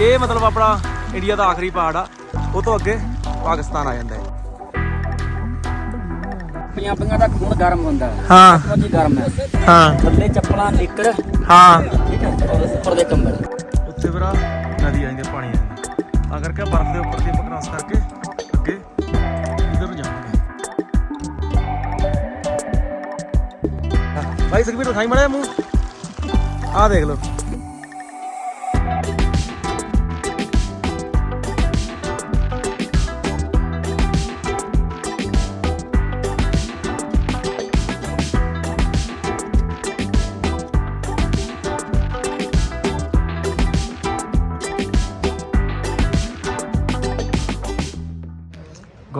ਇਹ ਮਤਲਬ ਆਪਣਾ ਇੰਡੀਆ ਦਾ ਆਖਰੀ ਪਹਾੜ ਆ। ਉਹ ਤੋਂ ਅੱਗੇ ਪਾਕਿਸਤਾਨ ਆ ਜਾਂਦਾ ਹੈ। ਪੰਜਾਬੀਆਂ ਦਾ ਖੂਨ ਗਰਮ ਹੁੰਦਾ। ਹੈ। ਹਾਂ ਬਹੁਤ ਗਰਮ ਹੈ। ਹਾਂ। ਥੱਲੇ ਚੱਪਲਾਂ ਨਿੱਕਰ। ਹਾਂ। ਠੀਕ ਹੈ ਔਰ ਉੱਪਰ ਦੇ ਕੰਬਲ। ਉੱਤੇ ਵੀਰਾ ਨਦੀ ਆ ਜਾਂਦੀ ਆ, ਪਾਣੀ ਆ ਜਾਂਦਾ। ਤਾਂ ਕਰਕੇ ਬਰਫ਼ ਦੇ ਉੱਪਰ ਦੀ ਆਪਾਂ ਕ੍ਰਾਸ ਕਰਕੇ ਅੱਗੇ ਇਧਰ ਨੂੰ ਜਾਵਾਂਗੇ। ਭਾਈ ਸੁਖਬੀਰ ਦਿਖਾਈ ਮੜਿਆ ਮੂੰਹ। ਆਹ ਦੇਖ ਲਓ।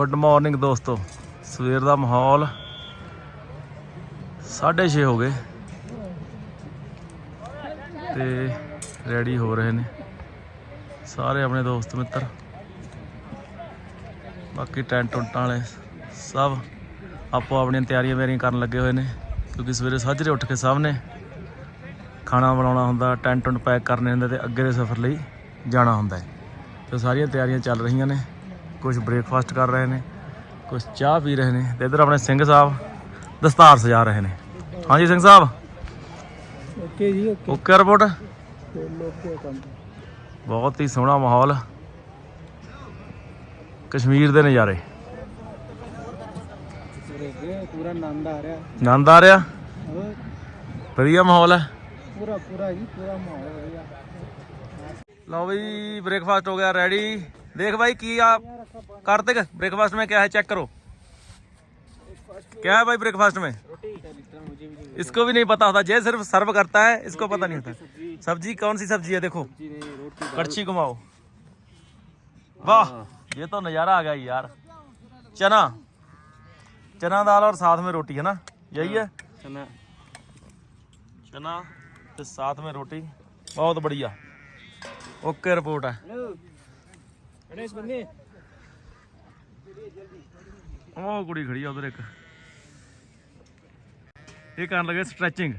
ਗੁੱਡ ਮਾਰਨਿੰਗ ਦੋਸਤੋ। ਸਵੇਰ ਦਾ ਮਾਹੌਲ 6:30 ਹੋ ਗਏ। ਤੇ ਰੈਡੀ ਹੋ ਰਹੇ ਨੇ ਸਾਰੇ ਆਪਣੇ ਦੋਸਤ ਮਿੱਤਰ। ਬਾਕੀ ਟੈਂਟ ਟੁੰਟਾਂ ਵਾਲੇ ਸਭ ਆਪੋ ਆਪਣੀਆਂ ਤਿਆਰੀਆਂ ਮੇਰੀਆਂ ਕਰਨ ਲੱਗੇ ਹੋਏ ਨੇ, ਕਿਉਂਕਿ ਸਵੇਰੇ ਸਾਜਰੇ ਉੱਠ ਕੇ ਸਭ ਨੇ ਖਾਣਾ ਬਣਾਉਣਾ ਹੁੰਦਾ, ਟੈਂਟ ਟੁੰਟ ਪੈਕ ਕਰਨੇ ਹੁੰਦੇ ਤੇ ਅੱਗੇ ਦੇ ਸਫ਼ਰ ਲਈ ਜਾਣਾ ਹੁੰਦਾ ਹੈ। ਤੇ ਸਾਰੀਆਂ ਤਿਆਰੀਆਂ ਚੱਲ ਰਹੀਆਂ ਨੇ। ਕੁਝ ਬ੍ਰੇਕਫਾਸਟ ਕਰ ਰਹੇ ਨੇ ਕੁਝ ਚਾਹ ਪੀ ਰਹੇ ਨੇ ਤੇ ਇਧਰ ਆਪਣੇ ਸਿੰਘ ਸਾਹਿਬ ਦਸਤਾਰ ਸਜਾ ਰਹੇ ਨੇ। ਹਾਂਜੀ ਸਿੰਘ ਸਾਹਿਬ। ਓਕੇ ਜੀ ਓਕੇ। ਓਕੇ ਰਿਪੋਰਟ ਬਹੁਤ ਹੀ ਸੋਹਣਾ ਮਾਹੌਲ। ਕਸ਼ਮੀਰ ਦੇ ਨਜ਼ਾਰੇ। ਪੂਰਾ ਆਨੰਦ ਆ ਰਿਹਾ। ਆਨੰਦ ਆ ਰਿਹਾ? ਵਧੀਆ ਮਾਹੌਲ ਹੈ? ਪੂਰਾ ਪੂਰਾ ਜੀ ਪੂਰਾ ਮਾਹੌਲ ਵਧੀਆ। ਲਓ ਬਈ ਬ੍ਰੇਕਫਾਸਟ ਹੋ ਗਿਆ ਰੈਡੀ ਦੇਖ ਬਾਈ ਕੀ ਆ कार्तिक ब्रेकफास्ट में क्या है? चेक करो। क्या है भाई ब्रेकफास्ट में? इसको भी नहीं पता होता। जय सिर्फ़ सर्व करता है इसको पता नहीं होता। सब्ज़ी कौन सी सब्ज़ी है? देखो। कड़छी घुमाओ। वाह ये तो नज़ारा आ गया यार। चना। चना दाल और साथ में रोटी है ना? यही है? चना। चना तो साथ में रोटी। बहुत बढ़िया। ओके रिपोर्ट है। ਉਹ ਕੁੜੀ ਖੜੀ ਆ ਉਧਰ ਇੱਕ। ਇਹ ਕਰਨ ਲੱਗੇ ਸਟ੍ਰੈਚਿੰਗ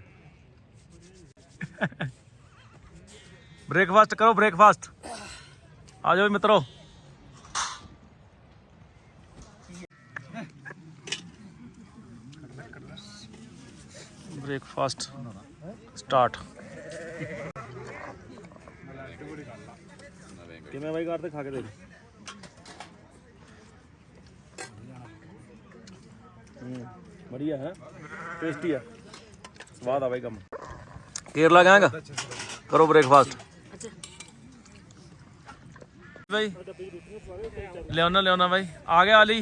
ਬ੍ਰੇਕਫਾਸਟ ਕਰੋ ਬ੍ਰੇਕਫਾਸਟ ਆ ਜਾਓ ਜੀ ਮਿੱਤਰੋ। ਬ੍ਰੇਕਫਾਸਟ ਸਟਾਰਟ ਕਿਵੇਂ ਬਾਈ ਕਰਦੇ ਖਾ ਕੇ ਦੇਖ बढ़िया है टेस्टी है स्वाद आ भाई कम केरला गएगा करो ब्रेकफास्ट भाई लेना लेना भाई आ गया अली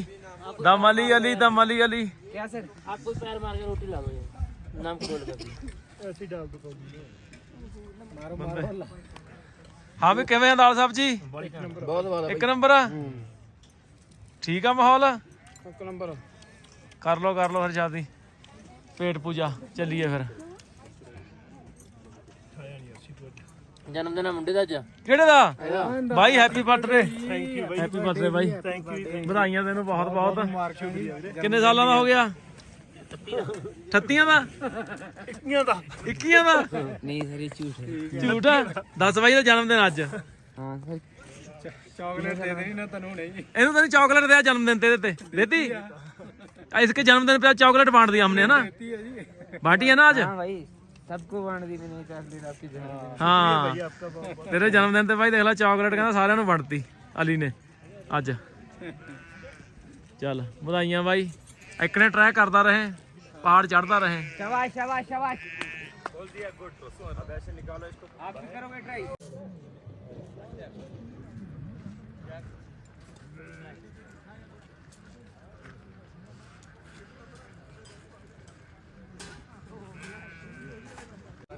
दम अली अली दम अली अली क्या सर आप कोई पैर मार के रोटी ला दो ये नाम को कर ऐसी डाल दो मारो मारो ਹਾਂ ਵੀ ਕਿਵੇਂ ਆ ਦਾਲ ਸਬਜੀ ਬਹੁਤ ਵਾਲਾ ਇੱਕ ਨੰਬਰ ਆ ਠੀਕ ਆ ਮਾਹੌਲ ਇੱਕ ਨੰਬਰ ਕਰ ਲੋ ਕਰ ਲੋ ਹਰ ਸ਼ਾਦੀ ਪੇਟ ਪੂਜਾ ਚੱਲੀਏ ਫਿਰ। ਜਨਮ ਦਿਨ ਆ ਮੁੰਡੇ ਦਾ ਅੱਜ। ਕਿਹੜੇ ਦਾ? ਬਾਈ ਹੈਪੀ ਬਰਥਡੇ ਥੈਂਕ ਯੂ ਬਾਈ। ਹੈਪੀ ਬਰਥਡੇ ਬਾਈ ਥੈਂਕ ਯੂ ਵਧਾਈਆਂ ਤੈਨੂੰ ਬਹੁਤ ਬਹੁਤ। ਕਿੰਨੇ ਸਾਲਾਂ ਦਾ ਹੋ ਗਿਆ? 38 ਦਾ? 21 ਦਾ। 21 ਦਾ? ਨਹੀਂ ਸਰ ਇਹ ਝੂਠ ਹੈ। ਝੂਠ? ਆ ਦੱਸ ਬਾਈ ਦਾ ਜਨਮ ਦਿਨ ਅੱਜ। ਹਾਂ ਸਰ। ਇਹਨੂੰ ਤੈਨੂੰ ਚਾਕਲੇਟ ਦਿਆ ਜਨਮ ਦਿਨ ਤੇ। ਦੇਤੀ? ਆ ਇਸਕੇ ਜਨਮ ਦਿਨ पे चॉकलेट बांट दी हमने है ना बांटी है ना आज हाँ भाई सबको बांट दी मैंने चॉकलेट आपके जन्मदिन ਹਾਂ ਤੇਰੇ ਜਨਮ ਦਿਨ ਤੇ ਬਾਈ ਦੇਖ ਲੈ ਚਾਕਲੇਟ ਕਹਿੰਦਾ ਸਾਰਿਆਂ ਨੂੰ ਵੰਡਤੀ ਅਲੀ ਨੇ ਅੱਜ ਚੱਲ ਵਧਾਈਆਂ ਬਾਈ ਇੱਕ ਨੇ ਟਰਾਈ ਕਰਦਾ ਰਹੇ ਪਹਾੜ ਚੜਦਾ ਰਹੇ शाबाश शाबाश शाबाश बोल दिया गुड तो अब ऐसे निकालो इसको आप भी करोगे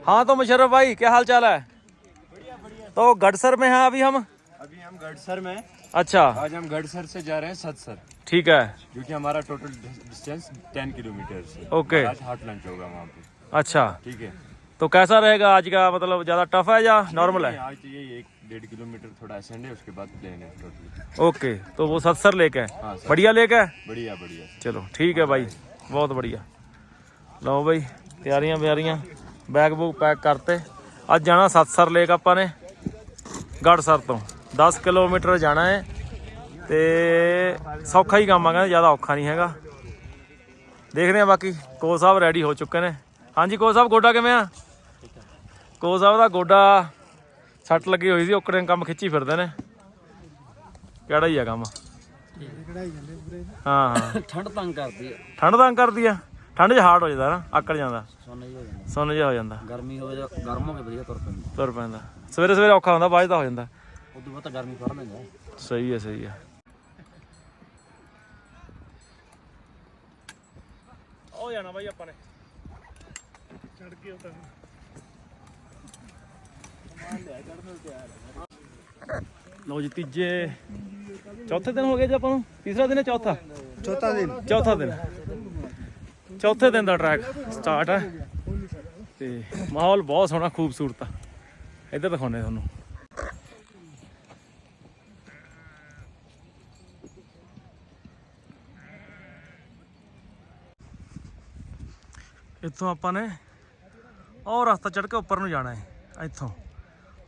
हाँ तो मुशर्रफ भाई क्या हाल चाल है? तो गढ़सर में है अभी हम? अभी हम गढ़सर में अच्छा। आज हम गढ़सर से जा रहे हैं सतसर। ठीक है। क्योंकि हमारा total distance ten kilometre okay आज हॉट लंच होगा वहाँ पे। अच्छा। ठीक है। तो कैसा रहेगा आज का मतलब ज़्यादा टफ है या नॉर्मल है? आज तो ये एक डेढ़ किलोमीटर थोड़ा एसेंड है उसके बाद प्लेन है ओके तो वो सतसर लेक है। हाँ, बढ़िया लेक है? बढ़िया बढ़िया। चलो ठीक है हाँ, भाई। बहुत बढ़िया। लो भाई तैयारियाँ व्यारियाँ ਬੈਗ ਬੂਗ ਪੈਕ ਕਰਤੇ। ਅੱਜ ਜਾਣਾ ਸਤਸਰ ਲੇਕ ਆਪਾਂ ਨੇ ਗੜਸਰ ਤੋਂ। 10 ਕਿਲੋਮੀਟਰ ਜਾਣਾ ਹੈ ਤੇ ਸੌਖਾ ਹੀ ਕੰਮ ਆ ਕਹਿੰਦੇ ਜ਼ਿਆਦਾ ਔਖਾ ਨਹੀਂ ਹੈਗਾ। ਦੇਖਦੇ ਆ ਬਾਕੀ ਕੋ ਸਾਹਿਬ ਰੈਡੀ ਹੋ ਚੁੱਕੇ ਨੇ। ਹਾਂਜੀ ਕੋ ਸਾਹਿਬ ਗੋਡਾ ਕਿਵੇਂ ਆ? ਕੋ ਸਾਹਿਬ ਦਾ ਗੋਡਾ ਸੱਟ ਲੱਗੀ ਹੋਈ ਸੀ ਓਕੜੇ ਕੰਮ ਖਿੱਚੀ ਫਿਰਦੇ ਨੇ। ਕਿਹੜਾ ਹੀ ਆ ਕੰਮ? ਹਾਂ ਹਾਂ ਠੰਡ ਤੰਗ ਕਰਦੀ ਹੈ ਠੰਡ ਤਾਂ ਕਰਦੀ ਆ? ਠੰਡ 'ਚ ਹਾਰਡ ਹੋ ਜਾਂਦਾ ਨਾ ਆਕੜ ਜਾਂਦਾ। ਸੋਨੇ ਹੀ ਹੋ ਜਾਂਦਾ। ਸੁੰਨ ਜਿਹਾ ਹੋ ਜਾਂਦਾ। ਗਰਮੀ ਹੋਵੇ ਜਾਂ ਗਰਮ ਹੋ ਕੇ ਵਧੀਆ ਤੁਰ ਪੈਂਦਾ। ਤੁਰ ਪੈਂਦਾ। ਸਵੇਰੇ ਸਵੇਰੇ ਔਖਾ ਹੁੰਦਾ ਬਾਅਦ 'ਚ ਤਾਂ ਹੋ ਜਾਂਦਾ। ਉਦੋਂ ਬਾਅਦ ਤਾਂ ਗਰਮੀ ਫੜ ਲੈਂਦਾ ਸਹੀ ਹੈ ਸਹੀ ਹੈ। ਹੋ ਜਾਣਾ ਬਾਈ ਆਪਾਂ ਨੇ। ਚੜ ਕੇ ਉਤਾਰ ਲਓ ਜੀ ਤੀਜੇ ਚੌਥੇ ਦਿਨ ਹੋ ਗਏ ਜੀ ਆਪਾਂ ਨੂੰ। ਤੀਸਰਾ ਦਿਨ ਹੈ ਚੌਥਾ? ਚੌਥਾ ਦਿਨ। ਚੌਥਾ ਦਿਨ। ਚੌਥੇ ਦਿਨ ਦਾ ਟਰੈਕ ਸਟਾਰਟ ਹੈ ਤੇ ਮਾਹੌਲ ਬਹੁਤ ਸੋਹਣਾ, ਖੂਬਸੂਰਤ ਆ। ਇੱਧਰ ਦਿਖਾਉਂਦੇ ਤੁਹਾਨੂੰ। ਇੱਥੋਂ ਆਪਾਂ ਨੇ ਉਹ ਰਸਤਾ ਚੜ੍ਹ ਕੇ ਉੱਪਰ ਨੂੰ ਜਾਣਾ ਹੈ, ਇੱਥੋਂ।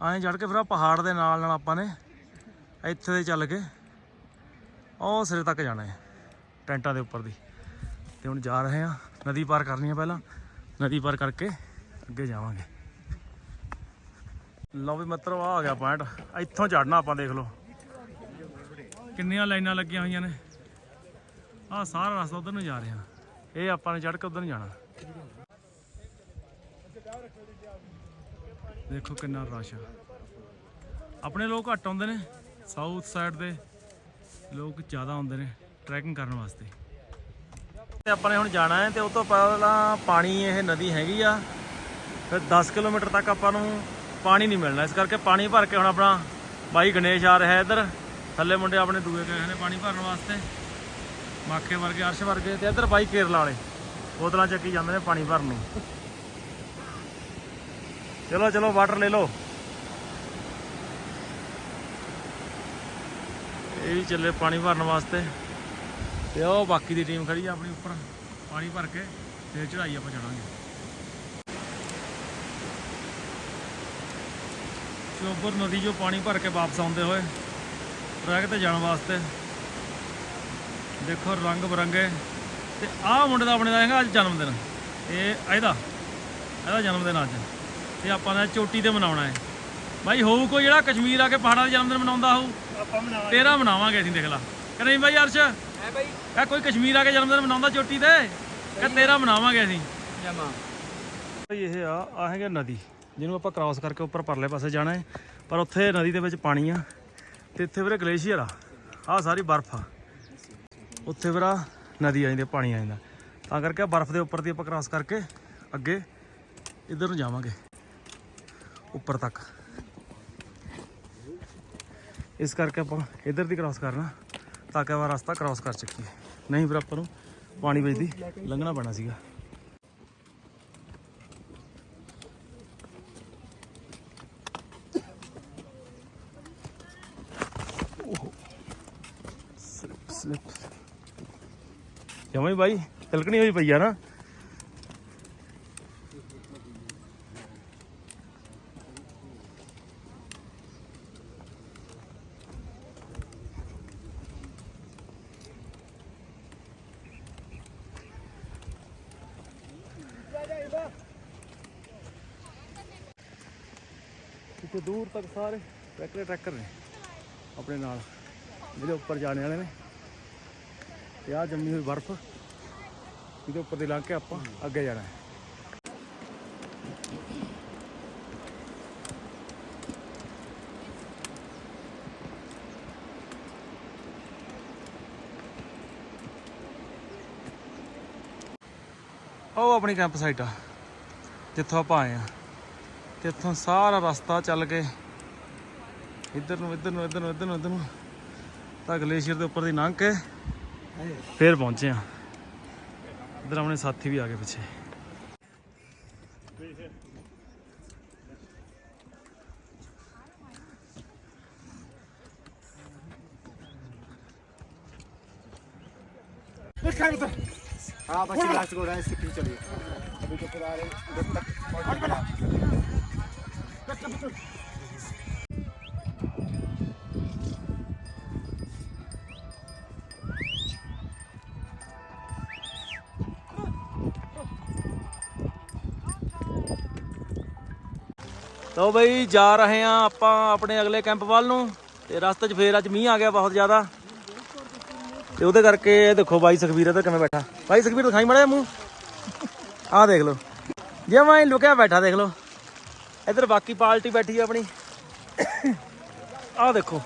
ਐਂ ਚੜ੍ਹ ਕੇ ਫਿਰ ਆਹ ਪਹਾੜ ਦੇ ਨਾਲ ਨਾਲ ਆਪਾਂ ਨੇ ਇੱਥੇ ਦੇ ਚੱਲ ਕੇ ਉਹ ਸਿਰੇ ਤੱਕ ਜਾਣਾ ਹੈ, ਟੈਂਟਾਂ ਦੇ ਉੱਪਰ ਦੀ। ਤੇ ਹੁਣ ਜਾ ਰਹੇ ਆ ਨਦੀ ਪਾਰ ਕਰਨੀ ਆ ਪਹਿਲਾਂ। ਨਦੀ ਪਾਰ ਕਰਕੇ ਅੱਗੇ ਜਾਵਾਂਗੇ। ਲਓ ਵੀ ਮਤਲਬ ਆ ਆ ਗਿਆ ਪੁਆਇੰਟ ਇੱਥੋਂ ਚੜਨਾ ਆਪਾਂ ਦੇਖ ਲਓ। ਕਿੰਨੀਆਂ ਲਾਈਨਾਂ ਲੱਗੀਆਂ ਹੋਈਆਂ ਨੇ। ਆਹ ਸਾਰਾ ਰਸਤਾ ਉਧਰ ਨੂੰ ਜਾ ਰਿਹਾ। ਇਹ ਆਪਾਂ ਨੇ ਚੜ ਕੇ ਉਧਰ ਨੂੰ ਜਾਣਾ। ਦੇਖੋ ਕਿੰਨਾ ਰਸ਼ ਆ। ਆਪਣੇ ਲੋਕ ਘੱਟ ਆਉਂਦੇ ਨੇ। ਸਾਊਥ ਸਾਈਡ ਦੇ ਲੋਕ ਜ਼ਿਆਦਾ ਆਉਂਦੇ ਨੇ ਟਰੈਕਿੰਗ ਕਰਨ ਵਾਸਤੇ। ਤੇ ਆਪਾਂ ਨੇ ਹੁਣ ਜਾਣਾ ਹੈ ਤੇ ਉਸ ਤੋਂ ਪਹਿਲਾਂ ਪਾਣੀ ਇਹ ਨਦੀ ਹੈਗੀ ਆ, ਫਿਰ 10 ਕਿਲੋਮੀਟਰ ਤੱਕ ਆਪਾਂ ਨੂੰ ਪਾਣੀ ਨਹੀਂ ਮਿਲਣਾ। ਇਸ ਕਰਕੇ ਪਾਣੀ ਭਰ ਕੇ ਹੁਣ ਆਪਣਾ ਬਾਈ ਗਣੇਸ਼ ਆ ਰਿਹਾ ਇੱਧਰ। ਥੱਲੇ ਮੁੰਡੇ ਆਪਣੇ ਦੂਏ ਗਏ ਨੇ ਪਾਣੀ ਭਰਨ ਵਾਸਤੇ। ਮਾਖੇ ਵਰਗੇ, ਅਰਸ਼ ਵਰਗੇ ਤੇ ਇੱਧਰ ਬਾਈ ਕੇਰਲਾ ਵਾਲੇ। ਬੋਤਲਾਂ ਚੱਕੀ ਜਾਂਦੇ ਨੇ ਪਾਣੀ ਭਰਨ ਨੂੰ। ਚਲੋ ਚਲੋ ਵਾਟਰ ਲੈ ਲਓ। ਇਹ ਵੀ ਚੱਲੇ ਪਾਣੀ ਭਰਨ ਵਾਸਤੇ। ਤੇ ਉਹ ਬਾਕੀ ਦੀ ਟੀਮ ਖੜੀ ਆ ਆਪਣੀ ਉੱਪਰ ਪਾਣੀ ਭਰ ਕੇ ਫੇਰ ਚੜਾਈ ਆਪਾਂ ਚੜਾਂਗੇ। ਚੋਬਰ ਨਦੀ ਜੋ ਪਾਣੀ ਭਰ ਕੇ ਵਾਪਸ ਆਉਂਦੇ ਹੋਏ ਟਰੈਕ ਤੇ ਜਾਣ ਵਾਸਤੇ। ਦੇਖੋ ਰੰਗ ਬਰੰਗੇ। ਤੇ ਆਹ ਮੁੰਡੇ ਦਾ ਆਪਣੇ ਦਾ ਹੈਗਾ ਅੱਜ ਜਨਮ ਦਿਨ ਇਹ ਇਹਦਾ ਇਹਦਾ ਜਨਮ ਦਿਨ ਅੱਜ। ਤੇ ਆਪਾਂ ਨੇ ਚੋਟੀ ਤੇ ਮਨਾਉਣਾ ਹੈ। ਬਾਈ ਹੋਊ ਕੋਈ ਜਿਹੜਾ ਕਸ਼ਮੀਰ ਆ ਕੇ ਪਹਾੜਾਂ ਦੇ ਜਨਮ ਦਿਨ ਮਨਾਉਂਦਾ ਹੋਊ? ਆਪਾਂ ਮਨਾਵਾਂਗੇ। ਤੇਰਾ ਮਨਾਵਾਂਗੇ ਅਸੀਂ ਦੇਖ ਲਾ। ਕਿ ਨਹੀਂ ਬਾਈ ਅਰਸ਼? ਹੈ ਬਾਈ। ਕਹ ਕੋਈ ਕਸ਼ਮੀਰ ਆ ਕੇ ਜਨਮ ਦਿਨ ਮਨਾਉਂਦਾ ਚੋਟੀ ਤੇ? ਕਿ ਤੇਰਾ ਮਨਾਵਾਂਗੇ ਅਸੀਂ। ਜਮਾ। ਭਾਈ ਇਹ ਆ ਆ ਹੈਗਾ ਨਦੀ ਜਿਹਨੂੰ ਆਪਾਂ ਕ੍ਰਾਸ ਕਰਕੇ ਉੱਪਰ ਪਰਲੇ ਪਾਸੇ ਜਾਣਾ ਹੈ। ਪਰ ਉੱਥੇ ਨਦੀ ਦੇ ਵਿੱਚ ਪਾਣੀ ਆ ਤੇ ਇੱਥੇ ਵੀਰੇ ਗਲੇਸ਼ੀਅਰ ਆ। ਆ ਸਾਰੀ ਬਰਫ਼ ਆ। ਉੱਥੇ ਵੀਰਾ ਨਦੀ ਆ ਜਾਂਦੀ ਪਾਣੀ ਆ ਜਾਂਦਾ। ਤਾਂ ਕਰਕੇ ਬਰਫ਼ ਦੇ ਉੱਪਰ ਦੀ ਆਪਾਂ ਕ੍ਰਾਸ ਕਰਕੇ ਅੱਗੇ ਇੱਧਰ ਨੂੰ ਜਾਵਾਂਗੇ। ਉੱਪਰ ਤੱਕ। ਇਸ ਕਰਕੇ ਆਪਾਂ ਇੱਧਰ ਦੀ ਕ੍ਰਾਸ ਕਰਨਾ। ਤਾਂ ਰਸਤਾ ਕ੍ਰਾਸ ਕਰ ਸਕੀਏ ਨਹੀਂ ਫਿਰ ਆਪਾਂ ਨੂੰ ਪਾਣੀ ਵਿੱਚ ਲੰਘਣਾ ਪੈਣਾ ਸੀਗਾ। Slip slip. ਜਮਾਂ ਬਾਈ, ਤਿਲਕਣੀ ਹੋਈ ਪਈ ਆ ਨਾ ਇੱਥੇ ਦੂਰ ਤੱਕ ਸਾਰੇ ਟਰੈਕਟਰ ਟਰੈਕਟਰ ਨੇ ਆਪਣੇ ਨਾਲ, ਜਿਹੜੇ ਉੱਪਰ ਜਾਣੇ ਵਾਲੇ ਨੇ। ਤੇ ਆ ਜੰਮੀ ਹੋਈ ਬਰਫ਼, ਇਹਦੇ ਉੱਪਰ ਦੀ ਲੰਘ ਕੇ ਆਪਾਂ ਅੱਗੇ ਜਾਣਾ ਹੈ। ਉਹ ਆਪਣੀ ਕੈਂਪ ਸਾਈਟ ਆ, ਜਿੱਥੋਂ ਆਪਾਂ ਆਏ ਆ। ਤੇ ਇੱਥੋਂ ਸਾਰਾ ਰਸਤਾ ਚੱਲ ਕੇ ਇੱਧਰ ਨੂੰ ਇੱਧਰ ਨੂੰ ਇੱਧਰ ਨੂੰ ਇੱਧਰ ਨੂੰ ਇੱਧਰ ਨੂੰ ਤਾਂ ਗਲੇਸ਼ੀਅਰ ਦੇ ਉੱਪਰ ਦੀ ਲੰਘ ਕੇ ਫੇਰ ਪਹੁੰਚੇ ਆ ਇੱਧਰ ਆਪਣੇ ਸਾਥੀ ਵੀ ਆ ਗਏ ਪਿੱਛੇ हाँ बस ये लास्ट गोल है इसके पीछे चलिए अभी तो फिर ਲਓ ਬਈ, ਜਾ ਰਹੇ ਆ ਆਪਾਂ ਆਪਣੇ ਅਗਲੇ ਕੈਂਪ ਵੱਲ ਨੂੰ ਤੇ ਰਸਤੇ 'ਚ ਫੇਰ ਅੱਜ ਮੀਂਹ ਆ ਗਿਆ ਬਹੁਤ ਜ਼ਿਆਦਾ। ਤੇ ਉਹਦੇ ਕਰਕੇ ਇਹ ਦੇਖੋ ਬਾਈ ਸੁਖਵੀਰ ਇੱਧਰ ਕਿਵੇਂ ਬੈਠਾ। ਬਾਈ ਸੁਖਵੀਰ ਦਿਖਾਈ ਮੜਾ ਮੂੰਹ। ਆਹ ਦੇਖ ਲਓ। ਜੇ ਮੈਂ ਲੁਕਿਆ ਬੈਠਾ, ਦੇਖ ਲਓ। ਇੱਧਰ ਬਾਕੀ ਪਾਰਟੀ ਬੈਠੀ ਆ ਆਪਣੀ। ਆਹ ਦੇਖੋ।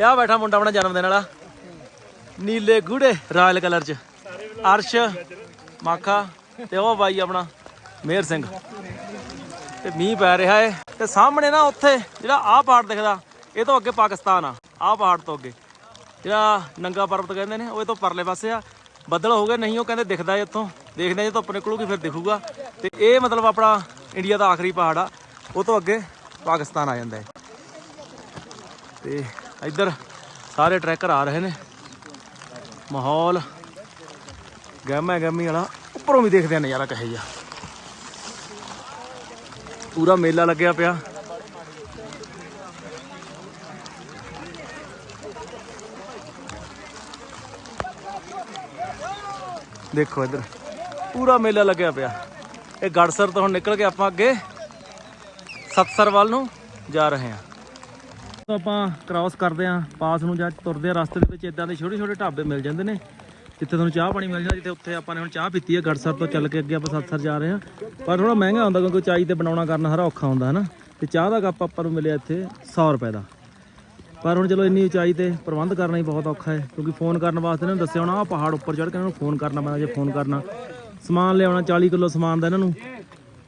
ਇਹ ਆ ਬੈਠਾ ਮੁੰਡਾ ਆਪਣਾ ਜਨਮ ਦਿਨ ਵਾਲਾ। ਨੀਲੇ ਗੂੜੇ, ਰਾਇਲ ਕਲਰ 'ਚ। ਅਰਸ਼, ਮਾਖਾ ਤੇ ਉਹ ਬਾਈ ਆਪਣਾ ਮੇਹਰ ਸਿੰਘ। ਤੇ ਮੀਂਹ ਪੈ ਰਿਹਾ ਏ। ਤੇ ਸਾਹਮਣੇ ਨਾ ਉੱਥੇ ਜਿਹੜਾ ਆਹ ਪਹਾੜ ਦਿਖਦਾ, ਇਹ ਤੋਂ ਅੱਗੇ ਪਾਕਿਸਤਾਨ ਆ, ਆਹ ਪਹਾੜ ਤੋਂ ਅੱਗੇ। ਜਿਹੜਾ ਨੰਗਾ ਪਰਬਤ ਕਹਿੰਦੇ ਨੇ, ਉਹ ਇਹ ਤੋਂ ਪਰਲੇ ਪਾਸੇ ਆ। ਬੱਦਲ ਹੋ ਗਏ ਨਹੀਂ, ਉਹ ਕਹਿੰਦੇ ਦਿਖਦਾ ਏ ਇੱਥੋਂ ਦੇਖਦੇ ਜੇ ਧੁੱਪ ਨਿਕਲੂਗੀ, ਫਿਰ ਦਿਖੂਗਾ। ਤੇ ਇਹ ਮਤਲਬ ਆਪਣਾ ਇੰਡੀਆ ਦਾ ਆਖਰੀ ਪਹਾੜ ਆ। ਉਹ ਤੋਂ ਅੱਗੇ ਪਾਕਿਸਤਾਨ ਆ ਜਾਂਦਾ ਹੈ ਤੇ ਇੱਧਰ ਸਾਰੇ ਟਰੈਕਰ ਆ ਰਹੇ ਨੇ। ਮਾਹੌਲ ਗਹਿਮਾ ਗਹਿਮੀ ਵਾਲਾ। ਉੱਪਰੋਂ ਵੀ ਦੇਖਦੇ ਆ ਨਜ਼ਾਰਾ ਕਹੇ ਜਿਹਾ। ਪੂਰਾ ਮੇਲਾ ਲੱਗਿਆ ਪਿਆ। ਦੇਖੋ ਇੱਧਰ, ਪੂਰਾ ਮੇਲਾ ਲੱਗਿਆ ਪਿਆ। ਇਹ ਗੜਸਰ ਤੋਂ ਹੁਣ ਨਿਕਲ ਕੇ ਆਪਾਂ ਅੱਗੇ ਸਤਸਰ ਵੱਲ ਨੂੰ ਜਾ ਰਹੇ ਹਾਂ। ਆਪਾਂ ਕ੍ਰਾਸ ਕਰਦੇ ਆਂ ਪਾਸ ਨੂੰ ਜਾਂ ਤੁਰਦੇ ਆ ਰਸਤੇ ਦੇ ਵਿੱਚ ਇਦਾਂ ਦੇ ਛੋਟੇ ਛੋਟੇ ਢਾਬੇ ਮਿਲ ਜਾਂਦੇ ਨੇ। ਜਿੱਥੇ ਤੁਹਾਨੂੰ ਚਾਹ ਪਾਣੀ ਮਿਲ ਜਾਂਦਾ ਜਿੱਥੇ ਉੱਥੇ ਆਪਾਂ ਨੇ ਹੁਣ ਚਾਹ ਪੀਤੀ ਹੈ ਗੜਸਰ ਤੋਂ ਚੱਲ ਕੇ ਅੱਗੇ ਆਪਾਂ ਸਤਸਰ ਜਾ ਰਹੇ ਹਾਂ। ਪਰ ਥੋੜਾ ਮਹਿੰਗਾ ਹੁੰਦਾ ਕਿਉਂਕਿ ਚਾਈ ਤੇ ਬਣਾਉਣਾ ਕਰਨਾ ਹਰਾ ਔਖਾ ਹੁੰਦਾ ਹੈ ਨਾ ਤੇ ਚਾਹ ਦਾ ਕੱਪ ਆਪਾਂ ਨੂੰ ਮਿਲਿਆ ਇੱਥੇ 100 ਰੁਪਏ ਦਾ। ਪਰ ਹੁਣ ਚਲੋ ਇੰਨੀ ਉਚਾਈ ਤੇ ਪ੍ਰਬੰਧ ਕਰਨਾ ਹੀ ਬਹੁਤ ਔਖਾ ਹੈ, ਕਿਉਂਕਿ ਫੋਨ ਕਰਨ ਵਾਸਤੇ ਇਹਨਾਂ ਨੂੰ ਦੱਸਿਆ ਹੋਣਾ ਆ ਪਹਾੜ ਉੱਪਰ ਚੜ੍ਹ ਕੇ ਇਹਨਾਂ ਨੂੰ ਫੋਨ ਕਰਨਾ ਪੈਂਦਾ, ਜੇ ਫੋਨ ਕਰਨਾ। ਸਮਾਨ ਲਿਆਉਣਾ 40 ਕਿਲੋ ਸਮਾਨ ਦਾ ਇਹਨਾਂ ਨੂੰ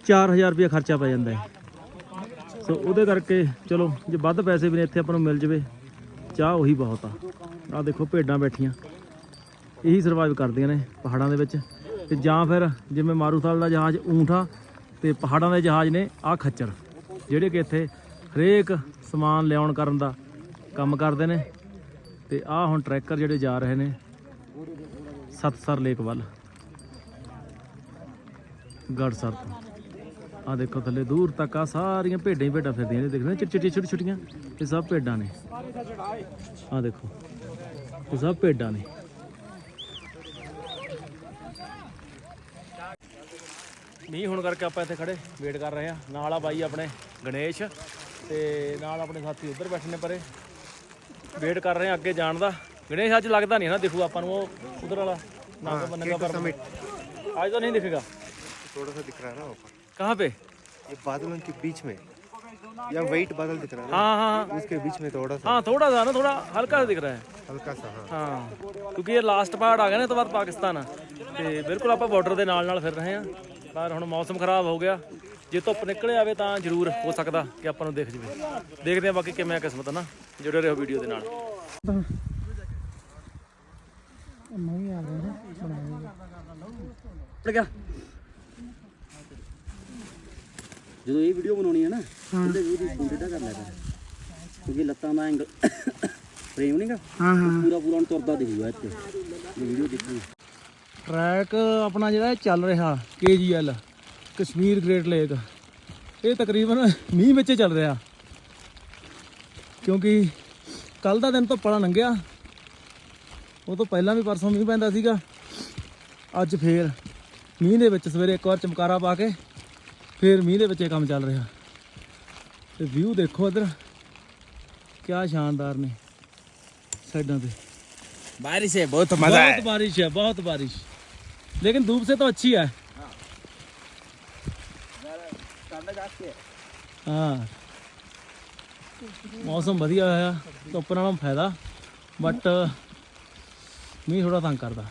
4000 ਰੁਪਏ ਖਰਚਾ ਪੈ ਜਾਂਦਾ ਹੈ। ਸੋ ਉਹਦੇ ਕਰਕੇ ਚਲੋ, ਜੇ ਵੱਧ ਪੈਸੇ ਵੀ ਨੇ ਇੱਥੇ ਆਪਾਂ ਨੂੰ ਮਿਲ ਜਵੇ, ਚਾਹ ਉਹੀ ਬਹੁਤ ਆ। ਆ ਦੇਖੋ ਭੇਡਾਂ ਬੈਠੀਆਂ। ਇਹੀ ਸਰਵਾਈਵ ਕਰਦੀਆਂ ਨੇ ਪਹਾੜਾਂ ਦੇ ਵਿੱਚ। ਤੇ ਜਾਂ ਫਿਰ ਜਿਵੇਂ ਮਾਰੂਥਲ ਦਾ ਜਹਾਜ਼ ਊਂਠ ਆ, ਤੇ ਪਹਾੜਾਂ ਦੇ ਜਹਾਜ਼ ਨੇ ਆ ਖੱਚਰ, ਜਿਹੜੇ ਕਿ ਇੱਥੇ ਹਰੇਕ ਸਮਾਨ ਲਿਆਉਣ ਕਰਨ ਦਾ ਕੰਮ ਕਰਦੇ ਨੇ। ਤੇ ਆ ਹੁਣ ਟਰੈਕਰ ਜਿਹੜੇ ਜਾ ਰਹੇ ਨੇ, ਸਤਸਰ ਲੇਕ ਵੱਲ। ਗੜਸਰ ਤੋਂ ਆ ਦੇਖੋ ਥੱਲੇ, ਦੂਰ ਤੱਕ ਆ ਸਾਰੀਆਂ ਭੇਡਾਂ ਹੀ ਭੇਡਾਂ ਫਿਰਦੀਆਂ ਨੇ ਦੇਖਦੇ ਚਿੱਟੀ ਚਿੱਟੀ ਛੋਟੀ ਛੋਟੀਆਂ। ਇਹ ਸਭ ਭੇਡਾਂ ਨੇ। ਆ ਦੇਖੋ, ਇਹ ਸਭ ਭੇਡਾਂ ਨੇ। ਮੀਂਹ ਹੁਣ ਕਰਕੇ ਆਪਾਂ ਇੱਥੇ ਖੜੇ ਵੇਟ ਕਰ ਰਹੇ ਆ ਨਾਲ ਆ ਬਾਈ ਆਪਣੇ ਗਣੇਸ਼ ਤੇ ਨਾਲ ਆਪਣੇ ਸਾਥੀ ਉੱਧਰ ਬੈਠੇ ਨੇ ਪਰੇ ਵੇਟ ਕਰ ਰਹੇ ਆ ਅੱਗੇ ਜਾਣ ਦਾ ਗਣੇਸ਼ ਅੱਜ ਲੱਗਦਾ ਨਹੀਂ ਨਾ ਦਿਖੂ ਆਪਾਂ ਨੂੰ ਉਹ ਉਧਰ ਵਾਲਾ ਨਾਗਾ ਬੰਨਗਾ ਪਰ ਅੱਜ ਤਾਂ ਨਹੀਂ ਦਿਖੇਗਾ थोड़ा सा दिख रहा है ना ऊपर कहाँ पे ये बादलों के बीच में या वाइट बादल दिख रहा है हाँ हाँ हाँ ना इसके बीच में थोड़ा सा हाँ थोड़ा सा ना थोड़ा हल्का सा दिख रहा है हल्का सा हाँ ਹਾਂ ਕਿਉਂਕਿ ਇਹ ਲਾਸਟ ਪਹਾੜ ਆ ਗਿਆ ਨਾ ਇਹ ਤੋਂ ਬਾਅਦ ਪਾਕਿਸਤਾਨ ਆ ਤੇ ਬਿਲਕੁਲ ਆਪਾਂ ਬਾਰਡਰ ਦੇ ਨਾਲ ਨਾਲ ਫਿਰ ਰਹੇ ਆ ਪਰ ਹੁਣ ਮੌਸਮ ਖਰਾਬ ਹੋ ਗਿਆ। ਜੇ ਧੁੱਪ ਨਿਕਲ ਆਵੇ ਤਾਂ ਜ਼ਰੂਰ ਹੋ ਸਕਦਾ ਕਿ ਆਪਾਂ ਨੂੰ ਦਿਖ ਜਵੇ। ਦੇਖਦੇ ਆ ਬਾਕੀ ਕਿਵੇਂ ਆ ਕਿਸਮਤ ਨਾ। ਜੁੜੇ ਰਹੋ ਵੀਡੀਓ ਦੇ ਨਾਲ। ਜਦੋਂ ਇਹ ਵੀਡੀਓ ਬਣਾਉਣੀ ਹੈ ਨਾ ਉਹਦੇ ਵੀਡੀਓ ਫੋਨ ਟੇਢਾ ਕਰ ਲਿਆ ਕਰ। ਕਿਉਂਕਿ ਲੱਤਾਂ ਦਾ ਐਂਗਲ ਫਰੇਮ ਨਹੀਂਗਾ ਹਾਂ ਹਾਂ ਪੂਰਾ ਪੂਰਾ ਤੁਰਦਾ ਦਿਖੂਗਾ ਇੱਥੇ। ਵੀਡੀਓ ਦੇਖੀ। ਟਰੈਕ ਆਪਣਾ ਜਿਹੜਾ ਚੱਲ ਰਿਹਾ KGL ਕਸ਼ਮੀਰ ਗ੍ਰੇਟ ਲੇਕ। ਇਹ ਤਕਰੀਬਨ ਮੀਂਹ ਵਿੱਚ ਚੱਲ ਰਿਹਾ। ਕਿਉਂਕਿ ਕੱਲ ਦਾ ਦਿਨ ਤੋਂ ਪੜਾ ਲੰਘਿਆ। ਉਹ ਤੋਂ ਪਹਿਲਾਂ ਵੀ ਪਰਸੋਂ ਮੀਂਹ ਪੈਂਦਾ ਸੀਗਾ। ਅੱਜ ਫੇਰ ਮੀਂਹ ਦੇ ਵਿੱਚ ਸਵੇਰੇ ਇੱਕ ਵਾਰ ਚਮਕਾਰਾ ਪਾ ਕੇ ਫੇਰ ਮੀਂਹ ਦੇ ਵਿੱਚ ਇਹ ਕੰਮ ਚੱਲ ਰਿਹਾ। ਤੇ ਵਿਊ ਦੇਖੋ ਇਧਰ। ਕਿਆ ਸ਼ਾਨਦਾਰ ਨੇ ਸਾਈਡਾਂ ਤੇ। ਬਾਰਿਸ਼ ਹੈ ਬਹੁਤ ਮਜ਼ਾ ਹੈ ਬਹੁਤ ਬਾਰਿਸ਼ ਹੈ ਬਹੁਤ ਬਾਰਿਸ਼। लेकिन धूप से तो अच्छी है हाँ ਮੌਸਮ ਵਧੀਆ ਹੋਇਆ ਧੁੱਪ ਨਾਲੋਂ ਫਾਇਦਾ ਬਟ ਮੀਂਹ ਥੋੜਾ ਤੰਗ ਕਰਦਾ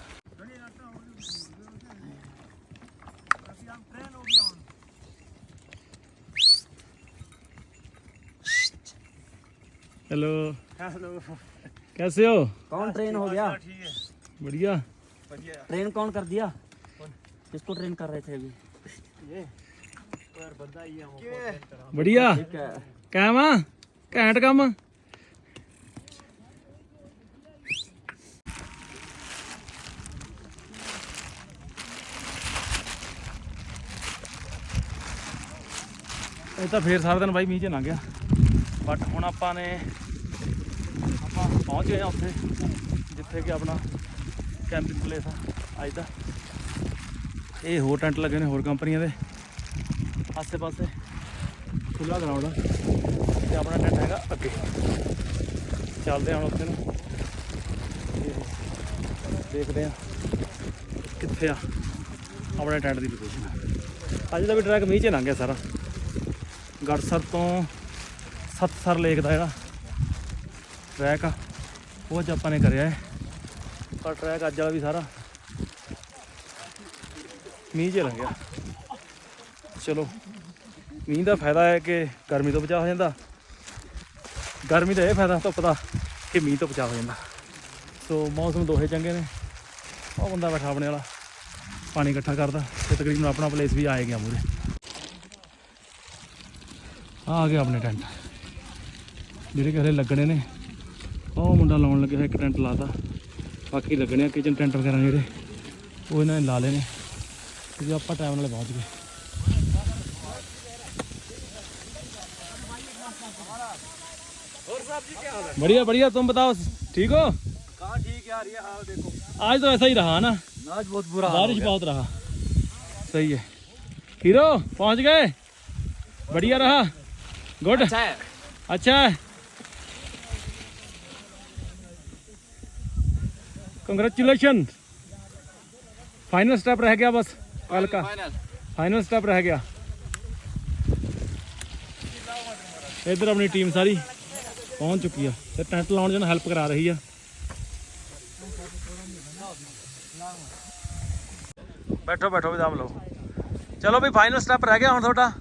हेलो हेलो कैसे हो कौन ट्रेन हो गया बढ़िया ट्रेन कौन कर दिया किसको ट्रेन कर रहे थे अभी बढ़िया ਕਾਇਮ ਆ ਘੈਂਟ ਕੰਮ ਇਹ ਤਾਂ ਫੇਰ ਸਾਰਾ ਦਿਨ ਬਾਈ ਮੀਂਹ ਚ ਲੰਘ ਗਿਆ ਬਟ ਹੁਣ ਆਪਾਂ ਨੇ ਆਪਾਂ ਪਹੁੰਚ ਗਏ ਆ ਉੱਥੇ ਜਿੱਥੇ ਕਿ ਆਪਣਾ ਕੈਂਪਿੰਗ ਪਲੇਸ ਆ, ਅੱਜ ਦਾ। ਇਹ ਹੋਰ ਟੈਂਟ ਲੱਗੇ ਨੇ ਹੋਰ ਕੰਪਨੀਆਂ ਦੇ। ਆਸੇ ਪਾਸੇ ਖੁੱਲਾ ਗਰਾਊਂਡ ਆ। ਤੇ ਆਪਣਾ ਟੈਂਟ ਹੈਗਾ ਅੱਗੇ। ਚੱਲਦੇ ਹਾਂ ਹੁਣ ਉੱਥੇ ਨੂੰ। ਤੇ ਦੇਖਦੇ ਆ ਕਿੱਥੇ ਆ ਆਪਣੇ ਟੈਂਟ ਦੀ ਲੋਕੇਸ਼ਨ ਅੱਜ ਦਾ ਵੀ ਟਰੈਕ ਮੀਂਹ 'ਚ ਲੰਘ ਗਿਆ ਸਾਰਾ। ਗੜਸਰ ਤੋਂ ਸਤਸਰ ਲੇਕ ਦਾ ਜਿਹੜਾ ਟਰੈਕ ਆ, ਉਹ ਅੱਜ ਆਪਾਂ ਨੇ ਕਰਿਆ ਹੈ। ਪਰ ਟਰੈਕ ਅੱਜ ਵਾਲਾ ਵੀ ਸਾਰਾ। ਮੀਂਹ 'ਚ ਲੰਘਿਆ। ਚਲੋ, ਮੀਂਹ ਦਾ ਫਾਇਦਾ ਹੈ ਕਿ ਗਰਮੀ ਤੋਂ ਬਚਾਅ ਹੋ ਜਾਂਦਾ। ਗਰਮੀ ਦਾ ਇਹ ਫਾਇਦਾ ਧੁੱਪ ਦਾ ਕਿ ਮੀਂਹ ਤੋਂ ਬਚਾਅ ਹੋ ਜਾਂਦਾ। ਸੋ ਮੌਸਮ ਦੋਹੇ ਚੰਗੇ ਨੇ। ਉਹ ਬੰਦਾ ਬੈਠਾ ਆਪਣੇ ਵਾਲਾ, ਪਾਣੀ ਇਕੱਠਾ ਕਰਦਾ ਤੇ ਤਕਰੀਬਨ ਆਪਣਾ ਪਲੇਸ ਵੀ ਆਏ ਗਿਆ ਮੂਰੇ ਆ ਗਿਆ ਆਪਣੇ ਟੈਂਟ। ਜਿਹੜੇ ਕਿਸੇ ਲੱਗਣੇ ਨੇ, ਉਹ ਮੁੰਡਾ ਲਾਉਣ ਲੱਗਿਆ ਇੱਕ ਟੈਂਟ ਲਾਤਾ ਬਾਕੀ ਲੱਗਣੇ ਆ ਕਿਚਨ ਟੈਂਟ ਵਗੈਰਾ ਜਿਹੜੇ ਉਹ ਇਹਨਾਂ ਨੇ ਲਾ ਲਏ ਨੇ ਤੇ ਆਪਾਂ ਟਾਈਮ ਨਾਲ ਪਹੁੰਚ ਗਏ बढ़िया बढ़िया तुम बताओ ठीक हो कहाँ ठीक है यार ये हाल देखो आज तो ऐसा ही रहा ना आज बहुत बुरा बारिश बहुत रहा सही है हीरो पहुंच गए बढ़िया रहा गुड अच्छा है अच्छा है ਕੰਗ੍ਰੈਚੁਲੇਸ਼ਨ ਫਾਈਨਲ ਸਟੈਪ ਰਹਿ ਗਿਆ ਬਸ ਹਲਕਾ ਫਾਈਨਲ ਸਟੈਪ ਰਹਿ ਗਿਆ ਇੱਧਰ ਆਪਣੀ ਟੀਮ ਸਾਰੀ ਪਹੁੰਚ ਚੁੱਕੀ ਆ ਤੇ ਟੈਂਟ ਲਾਉਣ ਜਨ ਹੈਲਪ ਕਰਾ ਰਹੀ ਆ ਬੈਠੋ ਬੈਠੋ ਵੀ ਦਮ ਲਓ ਚਲੋ ਵੀ ਫਾਈਨਲ ਸਟੈਪ ਰਹਿ ਗਿਆ ਹੁਣ ਤੁਹਾਡਾ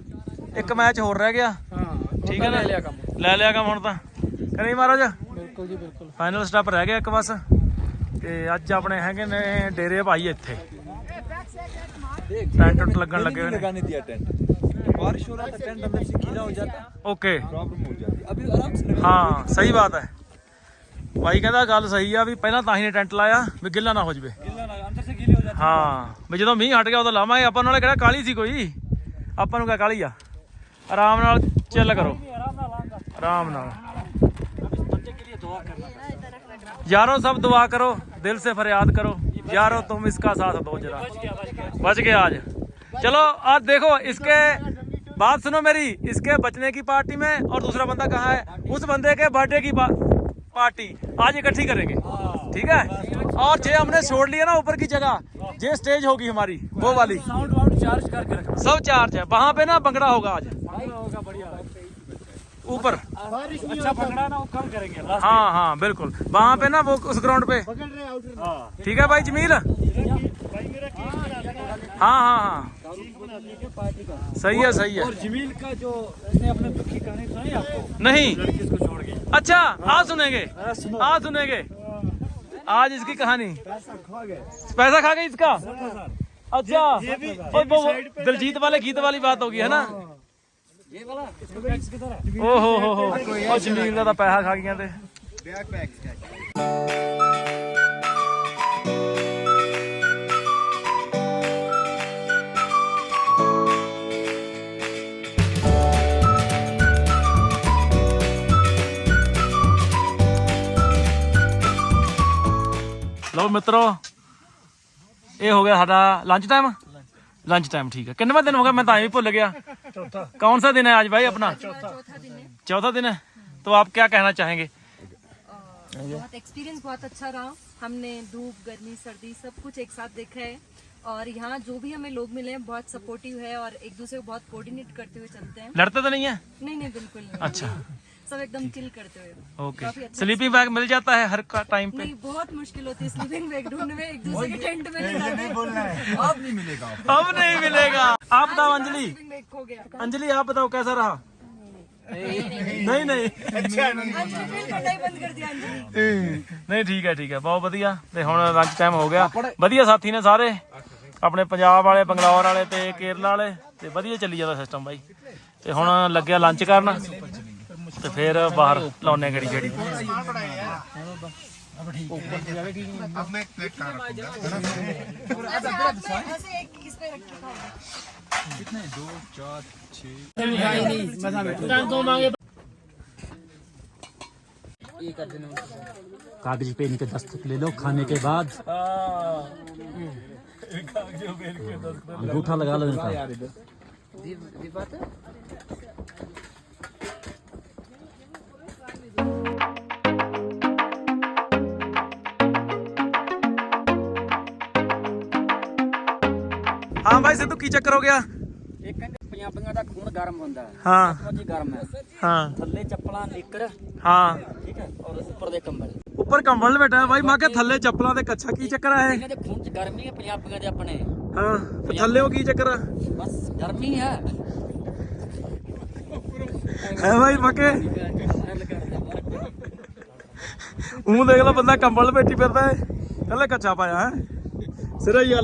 ਇੱਕ ਮੈਚ ਹੋਰ ਰਹਿ ਗਿਆ ਹਾਂ ਠੀਕ ਹੈ ਨਾ ਲੈ ਲਿਆ ਕੰਮ ਹੁਣ ਤਾਂ ਕਰੇ ਮਹਾਰਾਜ ਬਿਲਕੁਲ ਜੀ ਬਿਲਕੁਲ ਫਾਈਨਲ ਸਟੈਪ ਰਹਿ ਗਿਆ ਇੱਕ ਬਸ ਤੇ ਅੱਜ ਆਪਣੇ ਹੈਗੇ ਨੇ ਡੇਰੇ ਭਾਈ ਇੱਥੇ ਟੈਂਟ ਟੁੱਟ ਲੱਗਣ ਲੱਗੇ ਹੋਏ ਨੇ लगाने दिया टेंट बारिश हो रहा था टेंट अंदर से गीला हो जाता ਓਕੇ प्रॉब्लम हो जाती अभी आराम से लगा ਹਾਂ ਸਹੀ ਬਾਤ ਹੈ ਭਾਈ ਕਹਿੰਦਾ ਗੱਲ ਸਹੀ ਆ ਵੀ ਪਹਿਲਾਂ ਤਾਂ ਹੀ ਨੇ ਟੈਂਟ ਲਾਇਆ ਵੀ ਗਿੱਲਾ ਨਾ ਹੋ ਜਵੇ गीला ना अंदर से गीले हो जाते ਹਾਂ ਵੀ ਜਦੋਂ ਮੀਂਹ ਹਟ ਗਿਆ ਉਦੋਂ ਲਾਵਾਂਗੇ ਆਪਾਂ ਨਾਲੇ ਕਿਹੜਾ ਕਾਲੀ ਸੀ ਕੋਈ ਆਪਾਂ ਨੂੰ ਕਿਆ ਕਾਲੀ ਆ ਆਰਾਮ ਨਾਲ ਚਿੱਲ ਕਰੋ ਆਰਾਮ ਨਾਲ यारो सब दुआ करो दिल से फरियाद करो। यारो तुम इसका साथ दो जरा। बच गया आज। चलो आज देखो इसके बात सुनो मेरी। इसके बचने की पार्टी में और दूसरा बंदा कहाँ है? उस बंदे के बर्थडे की पार्टी। आज इकट्ठी करेंगे। ठीक है? और जे हमने छोड़ लिया ना ऊपर की जगह जे स्टेज होगी हमारी वो वाली। साउंड वाउंड चार्ज करके सब चार्ज है। वहाँ पे ना बंगड़ा होगा आज। ऊपर। अच्छा पकड़ा ना वो कम करेंगे। हाँ हाँ बिल्कुल। वहाँ पे ना वो उस ग्राउंड पे। ठीक है भाई जमील? हाँ हाँ हाँ। सही है सही है। और जमील का जो अपने दुखी कहानी सुनाई आपको? नहीं। छोड़ के अच्छा आज सुनेंगे। आज सुनेंगे। आज इसकी कहानी। पैसा खा गई इसका? अच्छा। और वो वो दिलजीत वाले गीत वाली बात होगी है ना? ये वाला इसको टैक्स किधर है ਓ ਹੋ ਹੋ ਹੋ ਉਹ ਜਮੀਲ ਦਾ ਤਾਂ ਪੈਸਾ ਖਾ ਗਈਆਂ ਤੇ बैक पैक ਲਓ ਮਿੱਤਰੋ ਇਹ ਹੋ ਗਿਆ ਸਾਡਾ ਲੰਚ ਟਾਈਮ लंच टाइम ठीक है कितने दिन हो गया मैं तो ही भूल गया चौथा। कौन सा दिन है आज भाई अपना? चौथा दिन है। चौथा दिन है? तो आप क्या कहना चाहेंगे? बहुत एक्सपीरियंस बहुत अच्छा रहा। हमने धूप गर्मी सर्दी सब कुछ एक साथ देखा है। और यहाँ जो भी हमें लोग मिले हैं बहुत सपोर्टिव है और एक दूसरे को बहुत कोऑर्डिनेट करते हुए चलते हैं। लड़ते तो नहीं है? नहीं नहीं बिल्कुल नहीं। अच्छा। सब एकदम चिल करते हुए ओके काफी अच्छा स्लीपिंग बैग मिल जाता है हर टाइम पे नहीं बहुत मुश्किल होती है स्लीपिंग बैग ढूंढने में एक दूसरे के टेंट में ले जाना अब नहीं मिलेगा अब नहीं मिलेगा आप बताओ अंजलि स्लीपिंग बैग खो गया अंजलि आप बताओ कैसा रहा नहीं नहीं अंजलि बिल्कुल नहीं बंद कर दिया अंजलि ਨਹੀਂ ਠੀਕ ਹੈ ਠੀਕ ਹੈ ਬਹੁਤ ਵਧੀਆ ਤੇ ਹੁਣ ਲੰਚ ਟਾਈਮ ਹੋ ਗਿਆ ਵਧੀਆ ਸਾਥੀ ਨੇ ਸਾਰੇ ਆਪਣੇ ਪੰਜਾਬ ਵਾਲੇ ਬੰਗਲੌਰ ਵਾਲੇ ਤੇ ਕੇਰਲਾ ਵਾਲੇ ਤੇ ਵਧੀਆ ਚੱਲੀ ਜਾਂਦਾ ਸਿਸਟਮ ਬਾਈ ਤੇ ਹੁਣ ਲੱਗਿਆ ਲੰਚ ਕਰਨ ਤੇ ਫਿਰ ਬਾਹਰ ਲਾਉਨੇ ਗੜੀ ਜਿਹੜੀ ऐसे ऐसे एक इस पे रख के खाओ कागज पेन के दस्तक ले लो खाने के बाद अंगूठा लगा लो इनका ਹਾਂ ਬਾਈ ਸਿੱਧੂ ਕੀ ਚੱਕਰ ਹੋ ਗਿਆ? ਇਹ ਕਹਿੰਦੇ ਪੰਜਾਬੀਆਂ ਦਾ ਖੂਨ ਗਰਮ ਹੁੰਦਾ। ਹੈ। ਹਾਂ ਸੱਚੀ ਗਰਮ ਹੈ। ਹਾਂ। ਥੱਲੇ ਚੱਪਲਾਂ ਨਿੱਕਰ। ਹਾਂ। ਠੀਕ ਹੈ ਔਰ ਉੱਪਰ ਦੇ ਕੰਬਲ। ਉੱਪਰ ਕੰਬਲ ਲਪੇਟਿਆ ਬਾਈ ਮੈਂ ਕਿਹਾ ਥੱਲੇ ਚੱਪਲਾਂ ਤੇ ਕੱਛਾ ਕੀ ਚੱਕਰ ਆ ਇਹ? ਇਹਨਾਂ ਦੇ ਖੂਨ ਚ ਗਰਮੀ ਹੈ ਪੰਜਾਬੀਆਂ ਦੇ ਆਪਣੇ। ਹਾਂ ਤੇ ਥੱਲੇ ਉਹ ਕੀ ਚੱਕਰ ਆ? ਬਸ ਗਰਮੀ ਹੈ। ਹੈ ਬਾਈ ਮੱਕੇ ਉਹ ਦੇਖ ਲੈ ਬੰਦਾ ਕੰਬਲ ਲਪੇਟੀ ਫਿਰਦਾ ਹੈ। ਥੱਲੇ ਕੱਛਾ ਪਾਇਆ ਹੈ। ਸਿਰਾ ਹੀ ਆ